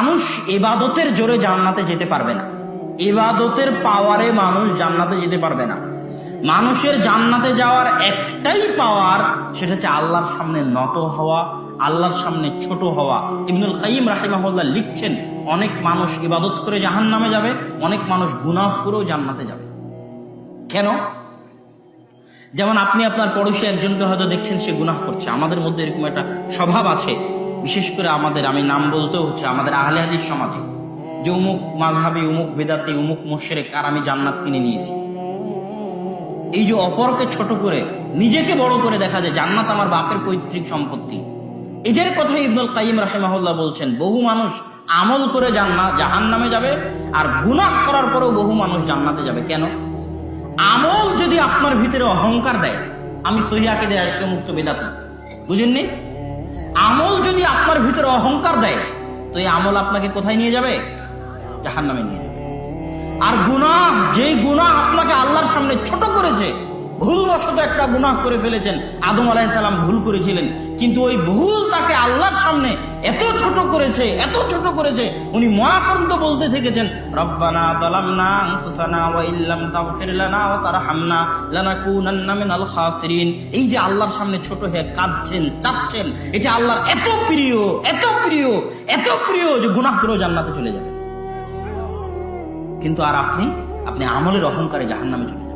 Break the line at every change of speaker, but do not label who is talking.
মানুষ এবাদতের জোরে জান্নাতে যেতে পারবে না। এবাদতের পাওয়ারে মানুষ জান্নাতে যেতে পারবে না। মানুষের জান্নাতে যাওয়ার একটাই পাওয়ার সেটা হচ্ছে আল্লাহর সামনে নত হওয়া, আল্লাহর সামনে ছোট হওয়া। ইবনুল কাইম রাহিমাহুল্লাহ লিখছেন, অনেক মানুষ ইবাদত করে জাহান নামে যাবে, অনেক মানুষ গুনাহ করেও জান্নাতে যাবে। কেন? যেমন আপনি আপনার পড়োশী একজনকে হয়তো দেখছেন, সে গুনাহ করছে। আমাদের মধ্যে এরকম একটা স্বভাব আছে। বিশেষ করে আমাদের, আমি নাম বলতেও হচ্ছে আমাদের আহলে হাদিস সমাজে, যে উমুক মাঝহাবি উমুক বেদাতি, উমুক মোশেরেক, আর আমি জান্নাত কিনে নিয়েছি। এই যে অপরকে ছোট করে, নিজেকে বড় করে দেখা যায়, জান্নাত আমার বাপের পৈতৃক সম্পত্তি। এদের কথা ইবনুল কাইম রাহেমাহুল্লাহ বলছেন, বহু মানুষ আমল করে জান্নাত জাহান নামে যাবে, আর গুনাহ করার পরেও বহু মানুষ জান্নাতে যাবে। কেন? আমল যদি আপনার ভিতরে অহংকার দেয়, আমি সহিয়াকে দিয়ে আসছে মুক্ত বেদাতি। বুঝেননি? আমল যদি আপনার ভিতরে অহংকার দেয়, তো এই আমল আপনাকে কোথায় নিয়ে যাবে? জাহান নামে নিয়ে যাবে। আর গুনাহ, যেই গুনাহ আপনাকে আল্লাহর সামনে ছোট করেছে ভুলবশত একটা গুনাহ করে ফেলেছেন। আদম আলাইসাল্লাম ভুল করেছিলেন। কিন্তু ওই ভুল তাকে আল্লাহর সামনে এত ছোট করেছে, এত ছোট করেছে, উনি মরা পর্যন্ত বলতে থেকেছেন, রব্বানা দালামনা আনফুসানা ওয়া ইল্লাম তাগফির ওয়া তারহামনা লানাকুনান্না মিনাল খাসিরিন। এই যে আল্লাহর সামনে ছোট হয়ে কাঁদছেন, চাচ্ছেন, এটা আল্লাহর এত প্রিয় এত প্রিয় এত প্রিয় যে গুনাহ করেও জান্নাতে চলে যাবে। কিন্তু আর আপনি আপনি আমলের অহংকারে জাহান্নামে চলে